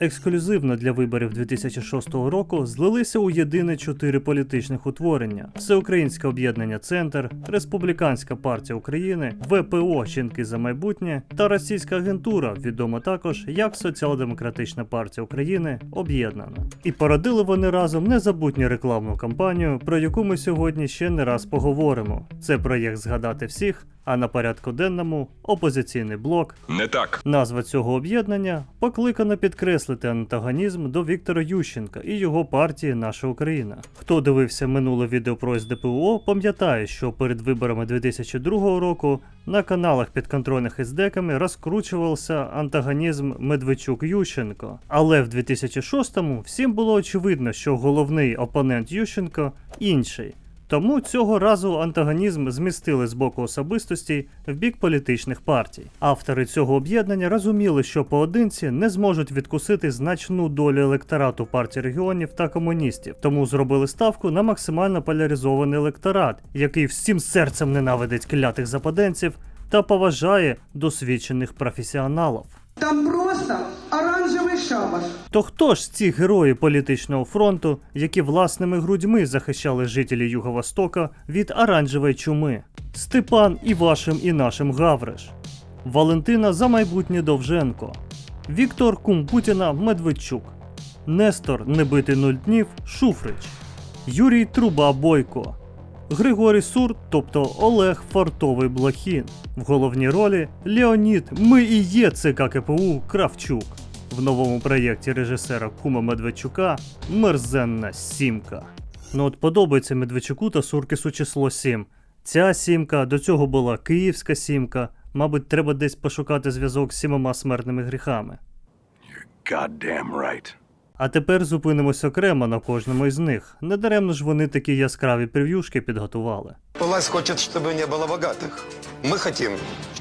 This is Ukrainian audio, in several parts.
ексклюзивно для виборів 2006 року злилися у єдине чотири політичних утворення: Всеукраїнське об'єднання Центр, Республіканська партія України, ВПО Жінки за майбутнє та російська агентура, відома також як Соціал-Демократична партія України Об'єднана. І породили вони разом незабутню рекламну кампанію, про яку ми сьогодні ще не раз поговоримо. Це проєкт згадати всіх. А на порядку денному опозиційний блок, Не так. Назва цього об'єднання покликана підкреслити антагонізм до Віктора Ющенка і його партії Наша Україна. Хто дивився минуле відео про СДПУО, пам'ятає, що перед виборами 2002 року на каналах підконтрольних іздеками розкручувався антагонізм Медведчук Ющенко. Але в 2006-му всім було очевидно, що головний опонент Ющенко інший. Тому цього разу антагонізм змістили з боку особистості в бік політичних партій. Автори цього об'єднання розуміли, що поодинці не зможуть відкусити значну долю електорату партій регіонів та комуністів, тому зробили ставку на максимально поляризований електорат, який всім серцем ненавидить клятих западенців та поважає досвідчених професіоналів. Там шабаш. То хто ж ці герої політичного фронту, які власними грудьми захищали жителі Юго-Востока від оранжевої чуми? Степан і вашим і нашим Гавриш, Валентина за майбутнє Довженко, Віктор Кум Путіна Медведчук, Нестор Небитий нуль днів Шуфрич, Юрій Труба Бойко, Григорій Сур, тобто Олег Фартовий Блохін. В головній ролі Леонід Ми і є ЦК КПУ Кравчук. В новому проєкті режисера Кума Медведчука Мерзенна сімка. Ну от подобається Медведчуку та Суркісу число 7. Ця сімка, до цього була Київська сімка. Мабуть, треба десь пошукати зв'язок з сімома смертними гріхами. Goddamn right. А тепер зупинимось окремо на кожному із них. Недаремно ж вони такі яскраві прев'юшки підготували. Власть хочет, чтобы не было богатых. Мы хотим,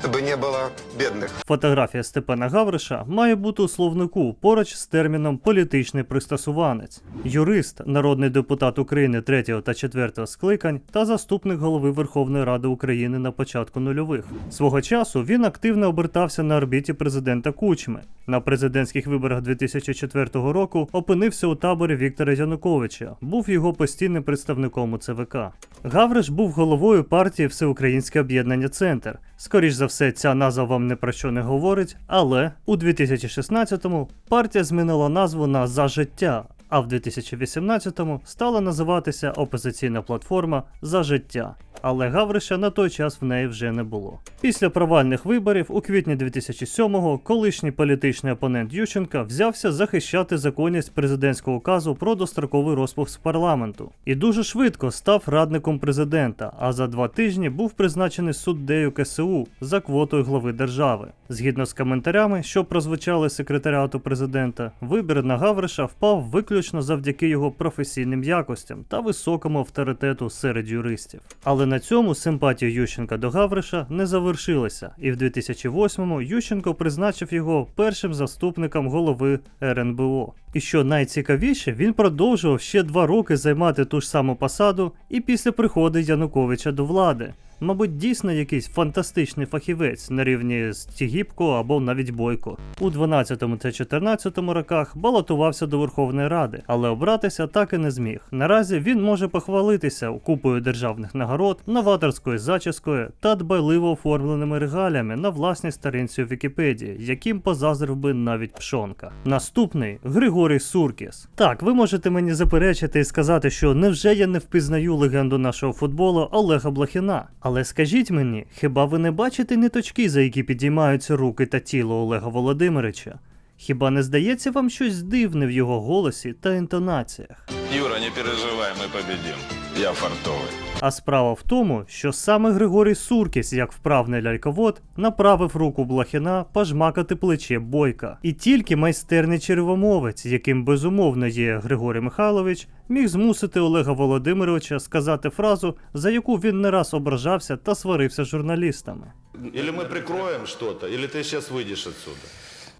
чтобы не было бедных. Фотографія Степана Гавриша має бути у словнику поруч з терміном політичний пристосуванець, юрист, народний депутат України 3 та 4 скликань та заступник голови Верховної Ради України на початку нульових. Свого часу він активно обертався на орбіті президента Кучми. На президентських виборах 2004 року опинився у таборі Віктора Януковича, був його постійним представником у ЦВК. Гавриш був головою партії Всеукраїнське об'єднання Центр. Скоріш за все, ця назва вам не про що не говорить, але у 2016-му партія змінила назву на За життя, а в 2018-му стала називатися опозиційна платформа За життя. Але Гавриша на той час в неї вже не було. Після провальних виборів у квітні 2007-го колишній політичний опонент Ющенка взявся захищати законність президентського указу про достроковий розпуск парламенту і дуже швидко став радником президента. А за два тижні був призначений суддею КСУ за квотою глави держави. Згідно з коментарями, що прозвучали секретаріату президента, вибір на Гавриша впав виключно завдяки його професійним якостям та високому авторитету серед юристів. Але на цьому симпатія Ющенка до Гавриша не завершилася, і в 2008-му Ющенко призначив його першим заступником голови РНБО. І що найцікавіше, він продовжував ще два роки займати ту ж саму посаду і після приходу Януковича до влади. Мабуть, дійсно якийсь фантастичний фахівець на рівні з Тігіпко або навіть Бойко. У 12 та 14 роках балотувався до Верховної Ради, але обратися так і не зміг. Наразі він може похвалитися купою державних нагород, новаторською зачіскою та дбайливо оформленими регаліями на власній сторінці у Вікіпедії, яким позазрив би навіть пшонка. Наступний Григорій Суркіс. Так, ви можете мені заперечити і сказати, що невже я не впізнаю легенду нашого футболу Олега Блохіна. Але скажіть мені, хіба ви не бачите ниточки, за які підіймаються руки та тіло Олега Володимировича? Хіба не здається вам щось дивне в його голосі та інтонаціях? Юра, не переживай, ми побідім. Я фартовый. А справа в тому, що саме Григорій Суркіс, як вправний ляльковод, направив руку Блохіна пожмакати плече Бойка. І тільки майстерний червомовець, яким безумовно є Григорій Михайлович, міг змусити Олега Володимировича сказати фразу, за яку він не раз ображався та сварився з журналістами. Или мы прикроем что-то, или ты сейчас выйдешь отсюда.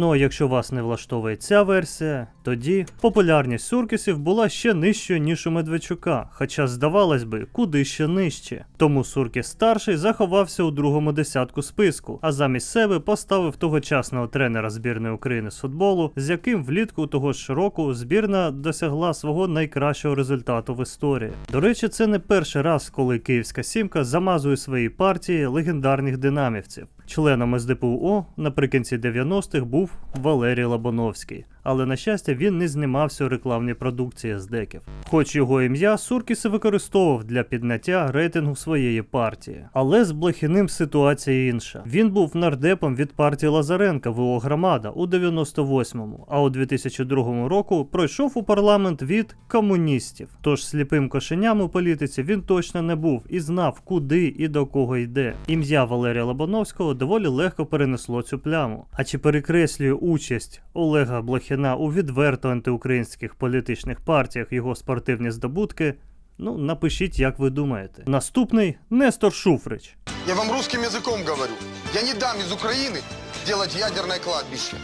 Ну а якщо вас не влаштовує ця версія, тоді популярність Суркісів була ще нижчою, ніж у Медведчука, хоча здавалось би, куди ще нижче. Тому Суркіс старший заховався у другому десятку списку, а замість себе поставив тогочасного тренера збірної України з футболу, з яким влітку того ж року збірна досягла свого найкращого результату в історії. До речі, це не перший раз, коли Київська сімка замазує свої партії легендарних динамівців. Членом СДПУО наприкінці 90-х був Валерій Лабановський, але на щастя він не знімався у рекламній продукції з деків. Хоч його ім'я Суркіс використовував для підняття рейтингу своєї партії. Але з Блохіним ситуація інша. Він був нардепом від партії Лазаренка ВО Громада у 98-му, а у 2002 року пройшов у парламент від комуністів. Тож сліпим кошеням у політиці він точно не був і знав, куди і до кого йде. Ім'я Валерія Лобановського доволі легко перенесло цю пляму. А чи перекреслює участь Олега Блохіна у відверто антиукраїнських політичних партіях його спортивні здобутки? Ну, напишіть, як ви думаєте. Наступний Нестор Шуфрич. Я вам русским языком говорю. Я не дам из Украины делать ядерное кладбище.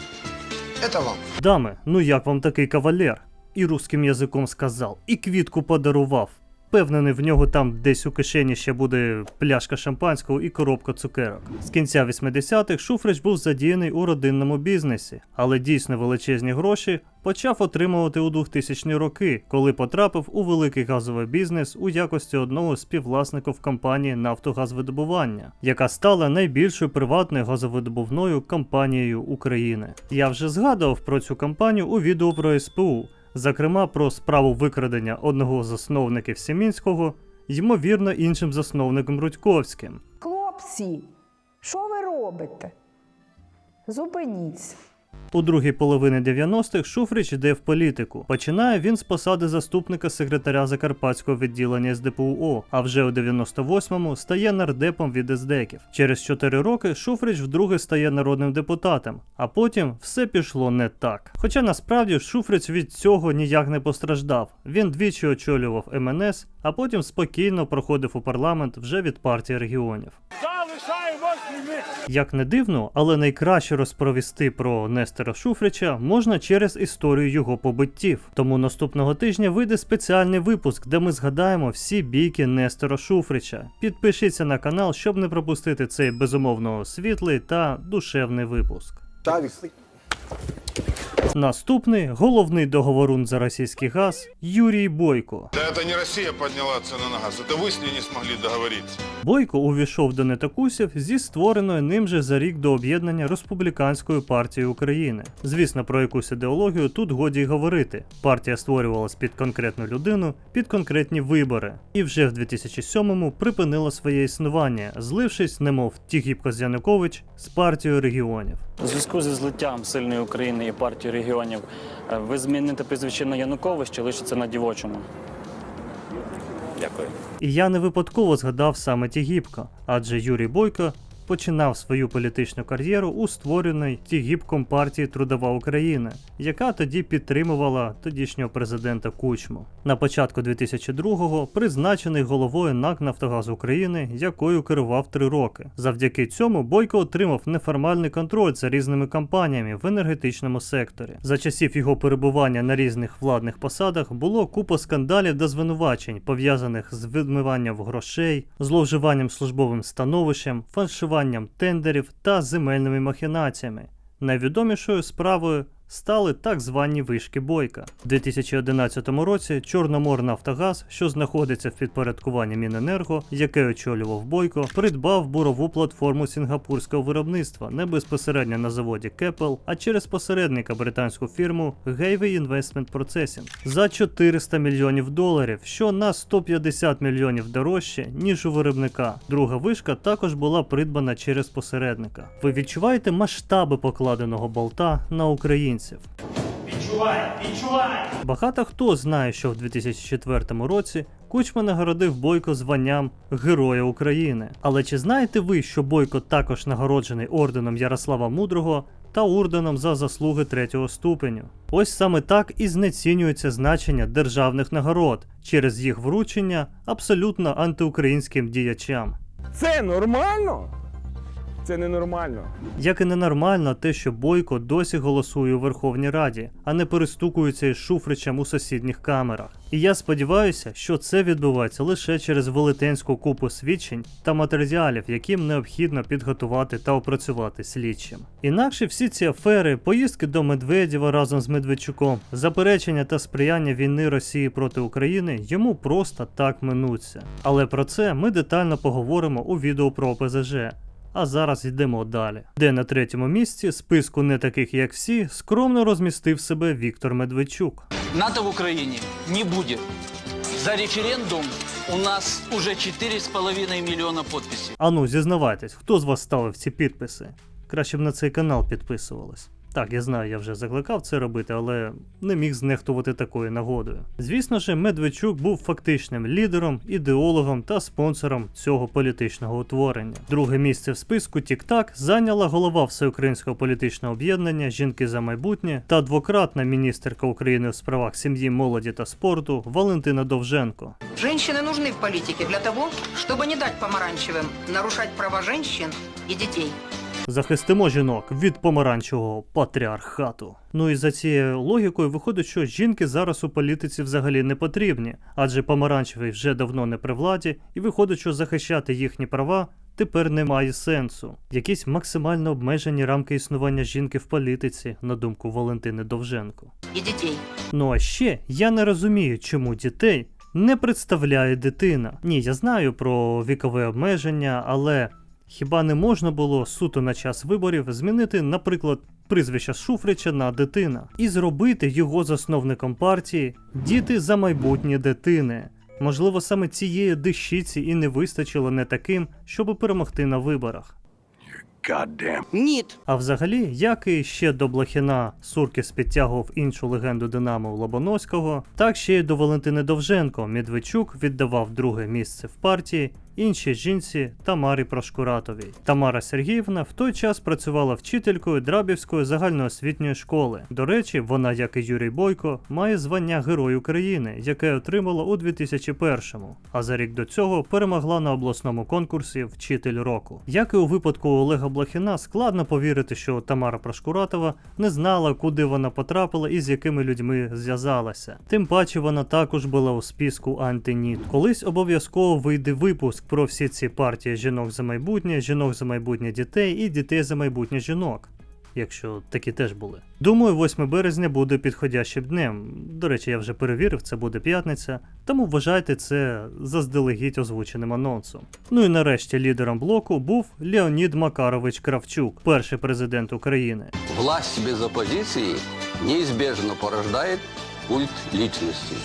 Это вам. Дами, ну як вам такий кавалер? І русським язиком сказав, і квітку подарував. Впевнений, в нього там десь у кишені ще буде пляшка шампанського і коробка цукерок. З кінця 80-х Шуфрич був задіяний у родинному бізнесі, але дійсно величезні гроші почав отримувати у 2000-ні роки, коли потрапив у великий газовий бізнес у якості одного з співвласників компанії Нафтогазвидобування, яка стала найбільшою приватною газовидобувною компанією України. Я вже згадував про цю компанію у відео про СПУ зокрема про справу викрадення одного з засновників Сімінського, ймовірно, іншим засновником Рудьковським. Хлопці, що ви робите? Зупиніться. У другій половині 90-х Шуфрич йде в політику. Починає він з посади заступника секретаря Закарпатського відділення СДПУО, а вже у 98-му стає нардепом від СДЕКів. Через 4 роки Шуфрич вдруге стає народним депутатом, а потім все пішло не так. Хоча насправді Шуфрич від цього ніяк не постраждав. Він двічі очолював МНС, а потім спокійно проходив у парламент вже від партії регіонів. Як не дивно, але найкраще розповісти про Нестора Шуфрича можна через історію його побиттів. Тому наступного тижня вийде спеціальний випуск, де ми згадаємо всі бійки Нестора Шуфрича. Підпишіться на канал, щоб не пропустити цей безумовно світлий та душевний випуск. Наступний головний договорун за російський газ Юрій Бойко. Да это не Россия подняла цены на газ, это вы с ней не смогли договориться. Бойко увійшов до нетокусів зі створеною ним же за рік до об'єднання Республіканською партією України. Звісно, про якусь ідеологію тут годі й говорити. Партія створювалась під конкретну людину, під конкретні вибори, і вже в 2007-му припинила своє існування, злившись, немов Тігіпко Янукович, з партією регіонів. У зв'язку зі злиттям сильної України і партії регіонів е, ви зміните прізвище на Янукович чи лишиться на дівочому? Дякую. І я не випадково згадав саме Тігіпка, адже Юрій Бойко починав свою політичну кар'єру у створеній Тігіпком партії Трудова Україна, яка тоді підтримувала тодішнього президента Кучму. На початку 2002-го призначений головою НАК Нафтогаз України, якою керував три роки. Завдяки цьому Бойко отримав неформальний контроль за різними компаніями в енергетичному секторі. За часів його перебування на різних владних посадах було купа скандалів та звинувачень, пов'язаних з відмиванням грошей, зловживанням службовим становищем, фальшуванням тендерів та земельними махінаціями. Найвідомішою справою стали так звані вишки Бойка. У 2011 році Чорноморнафтогаз, що знаходиться в підпорядкуванні Міненерго, яке очолював Бойко, придбав бурову платформу сінгапурського виробництва не безпосередньо на заводі Кепел, а через посередника британську фірму Gateway Investment Processing за 400 мільйонів доларів, що на 150 мільйонів дорожче, ніж у виробника. Друга вишка також була придбана через посередника. Ви відчуваєте масштаби покладеного болта на українців? Багато хто знає, що в 2004 році Кучма нагородив Бойко званням Героя України. Але чи знаєте ви, що Бойко також нагороджений орденом Ярослава Мудрого та орденом за заслуги третього ступеню? Ось саме так і знецінюється значення державних нагород через їх вручення абсолютно антиукраїнським діячам. Це нормально? Це ненормально. Як і ненормально те, що Бойко досі голосує у Верховній Раді, а не перестукується із Шуфричем у сусідніх камерах. І я сподіваюся, що це відбувається лише через велетенську купу свідчень та матеріалів, яким необхідно підготувати та опрацювати слідчим. Інакше всі ці афери, поїздки до Медведєва разом з Медведчуком, заперечення та сприяння війни Росії проти України йому просто так минуться. Але про це ми детально поговоримо у відео про ОПЗЖ. А зараз йдемо далі. Де на третьому місці списку не таких як всі скромно розмістив себе Віктор Медведчук. НАТО в Україні не буде. За референдум у нас уже 4,5 мільйона підписів. Ану, зізнавайтесь, хто з вас ставив ці підписи? Краще б на цей канал підписувались. Так, я знаю, я вже закликав це робити, але не міг знехтувати такою нагодою. Звісно ж, Медведчук був фактичним лідером, ідеологом та спонсором цього політичного утворення. Друге місце в списку Тік-Так зайняла голова всеукраїнського політичного об'єднання Жінки за майбутнє та двократна міністерка України у справах сім'ї, молоді та спорту Валентина Довженко. Женщины нужны в политике для того, чтобы не дать помаранчевым нарушать права женщин и детей. Захистимо жінок від помаранчевого патріархату. Ну і за цією логікою виходить, що жінки зараз у політиці взагалі не потрібні, адже помаранчевий вже давно не при владі, і виходить, що захищати їхні права тепер немає сенсу. Якісь максимально обмежені рамки існування жінки в політиці, на думку Валентини Довженко. И детей. Ну а ще я не розумію, чому дітей не представляє дитина. Ні, я знаю про вікове обмеження, але хіба не можна було суто на час виборів змінити, наприклад, прізвище Шуфрича на дитина і зробити його засновником партії Діти за майбутнє дитини. Можливо, саме цієї дещиці і не вистачило не таким, щоб перемогти на виборах. Нет. А взагалі, як і ще до Блохіна Суркіс підтягував іншу легенду Динамо Лобоновського, так ще й до Валентини Довженко Медведчук віддавав друге місце в партії іншій жінці Тамарі Прошкуратовій. Тамара Сергіївна в той час працювала вчителькою Драбівської загальноосвітньої школи. До речі, вона, як і Юрій Бойко, має звання Герой України, яке отримала у 2001-му, а за рік до цього перемогла на обласному конкурсі Вчитель року. Як і у випадку Олега Блохіна, складно повірити, що Тамара Прошкуратова не знала, куди вона потрапила і з якими людьми зв'язалася. Тим паче вона також була у списку антиніт. Колись обов'язково вийде випуск про всі ці партії жінок за майбутнє, жінок за майбутнє дітей і дітей за майбутнє жінок. Якщо такі теж були. Думаю, 8 березня буде підходящим днем. До речі, я вже перевірив, це буде п'ятниця, тому вважайте це заздалегідь озвученим анонсом. Ну і нарешті лідером блоку був Леонід Макарович Кравчук, перший президент України. Власть без оппозиции неизбежно порождает культ личности.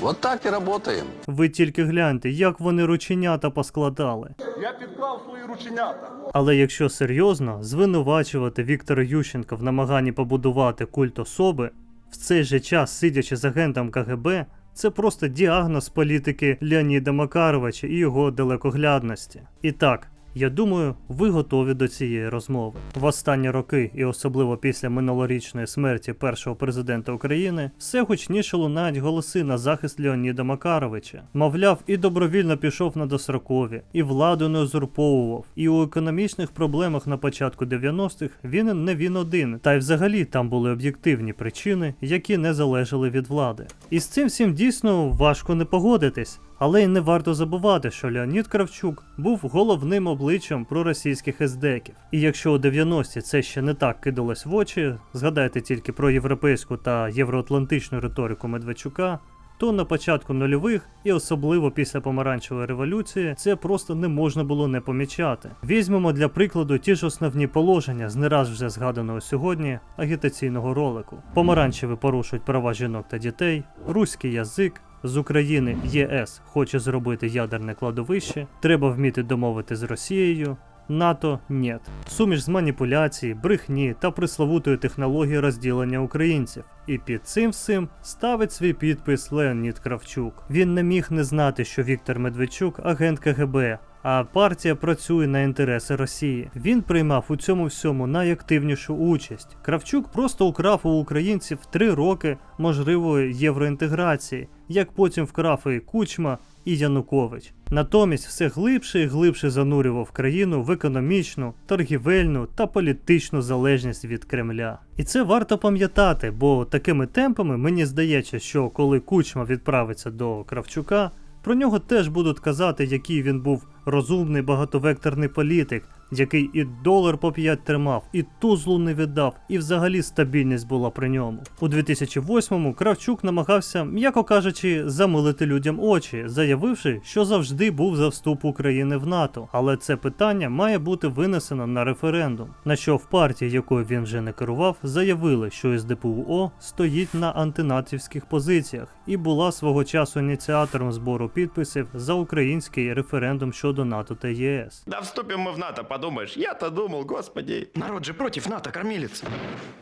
Вот так и работаем. Ви тільки гляньте, як вони рученята поскладали. Я підклав свої рученята. Але якщо серйозно, звинувачувати Віктора Ющенка в намаганні побудувати культ особи, в цей же час, сидячи з агентом КГБ, це просто діагноз політики Леоніда Макаровича і його далекоглядності. І так, я думаю, ви готові до цієї розмови. В останні роки, і особливо після минулорічної смерті першого президента України, все гучніше лунають голоси на захист Леоніда Макаровича. Мовляв, і добровільно пішов на дострокові, і владу не узурповував, і у економічних проблемах на початку 90-х він не він один, та й взагалі там були об'єктивні причини, які не залежали від влади. І з цим всім дійсно важко не погодитись. Але й не варто забувати, що Леонід Кравчук був головним обличчям проросійських ездеків. І якщо у 90-ті це ще не так кидалось в очі, згадайте тільки про європейську та євроатлантичну риторику Медведчука, то на початку нульових і особливо після помаранчевої революції це просто не можна було не помічати. Візьмемо для прикладу ті ж основні положення з не раз вже згаданого сьогодні агітаційного ролику. Помаранчеві порушують права жінок та дітей, руський язик. З України ЄС хоче зробити ядерне кладовище, треба вміти домовити з Росією. НАТО нет. Суміш з маніпуляцій, брехні та присловутої технології розділення українців. І під цим всім ставить свій підпис Леонід Кравчук. Він не міг не знати, що Віктор Медведчук агент КГБ. А партія працює на інтереси Росії. Він приймав у цьому всьому найактивнішу участь. Кравчук просто украв у українців три роки можливої євроінтеграції, як потім вкрав і Кучма, і Янукович. Натомість все глибше і глибше занурював країну в економічну, торгівельну та політичну залежність від Кремля. І це варто пам'ятати, бо такими темпами мені здається, що коли Кучма відправиться до Кравчука, про нього теж будуть казати, який він був розумний багатовекторний політик, який і долар по 5 тримав, і тузлу не віддав, і взагалі стабільність була при ньому. У 2008-му Кравчук намагався, м'яко кажучи, замилити людям очі, заявивши, що завжди був за вступ України в НАТО. Але це питання має бути винесено на референдум. На що в партії, якою він вже не керував, заявили, що СДПУО стоїть на антинатівських позиціях і була свого часу ініціатором збору підписів за український референдум щодо НАТО та ЄС. Да вступим мы в НАТО, подумаешь. Я-то думал, господи. Народ же против НАТО, кормилец.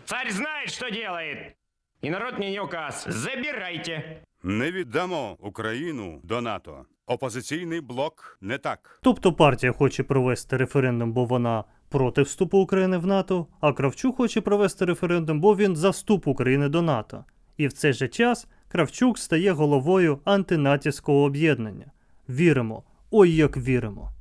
Царь знает, что делает. И народ мне не указ. Забирайте. Не віддамо Україну до НАТО. Опозиційний блок не так. Тобто партія хоче провести референдум, бо вона проти вступу України в НАТО, а Кравчук хоче провести референдум, бо він за вступ України до НАТО. І в цей же час Кравчук стає головою антинатівського об'єднання. Віримо, ой як віримо.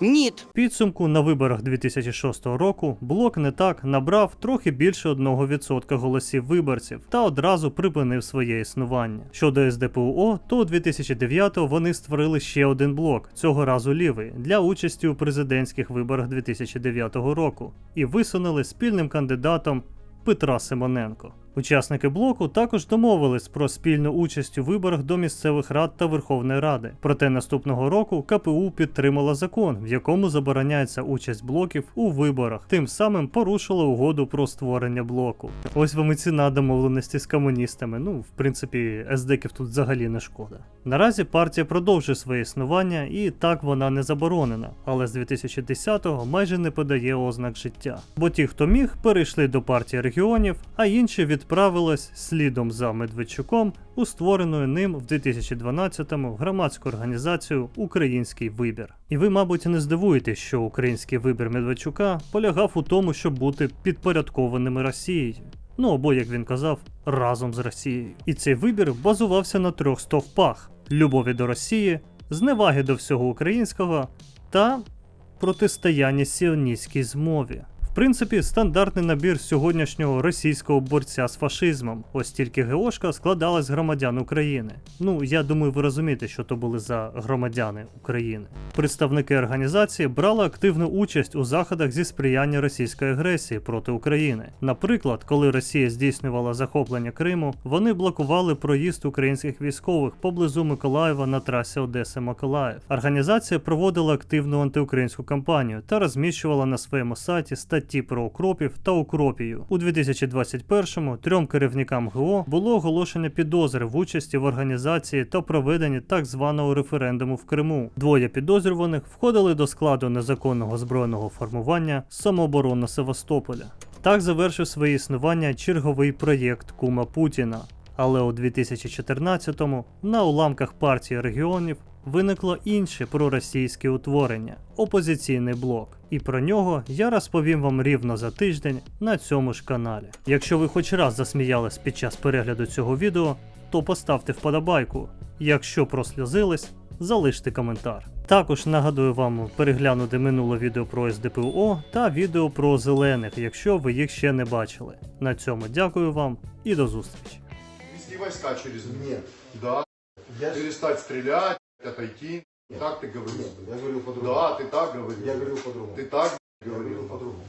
Ні. Підсумку на виборах 2006 року блок не так набрав трохи більше 1% голосів виборців та одразу припинив своє існування. Щодо СДПУО, то у 2009 вони створили ще один блок, цього разу лівий, для участі у президентських виборах 2009 року і висунули спільним кандидатом Петра Симоненко. Учасники блоку також домовились про спільну участь у виборах до місцевих рад та Верховної Ради. Проте наступного року КПУ підтримала закон, в якому забороняється участь блоків у виборах, тим самим порушила угоду про створення блоку. Ось вам і ціна домовленості з комуністами. Ну, в принципі, СДКів тут взагалі не шкода. Наразі партія продовжує своє існування, і так вона не заборонена, але з 2010-го майже не подає ознак життя. Бо ті, хто міг, перейшли до партії регіонів, а інші відправились слідом за Медведчуком у створену ним в 2012-му громадську організацію Український вибір. І ви, мабуть, не здивуєтесь, що український вибір Медведчука полягав у тому, щоб бути підпорядкованими Росією. Ну або, як він казав, разом з Росією. І цей вибір базувався на трьох стовпах: любові до Росії, зневаги до всього українського та протистояння сіоністській змові. Принципі, стандартний набір сьогоднішнього російського борця з фашизмом. Ось тільки ГОшка складалась з громадян України. Ну, я думаю, ви розумієте, що то були за громадяни України. Представники організації брали активну участь у заходах зі сприяння російської агресії проти України. Наприклад, коли Росія здійснювала захоплення Криму, вони блокували проїзд українських військових поблизу Миколаєва на трасі Одеса-Миколаїв. Організація проводила активну антиукраїнську кампанію та розміщувала на своєму сайті статті про укропів та укропію. У 2021-му трьом керівникам ГО було оголошено підозри в участі в організації та проведенні так званого референдуму в Криму. Двоє підозрюваних входили до складу незаконного збройного формування самооборони Севастополя. Так завершив своє існування черговий проєкт Кума Путіна. Але у 2014-му на уламках партії регіонів виникло інше проросійське утворення опозиційний блок. І про нього я розповім вам рівно за тиждень на цьому ж каналі. Якщо ви хоч раз засміялись під час перегляду цього відео, то поставте вподобайку. Якщо прослізились, залиште коментар. Також нагадую вам переглянути минуле відео про СДПУО та відео про зелених, якщо ви їх ще не бачили. На цьому дякую вам і до зустрічі. Вести войска через Нет. Да. Перестать стрелять, отойти. Так ты говорил. Я говорил по-другому. Да, ты так говорил. Я говорил по-другому. Ты так Я говорил. говорил по-другому.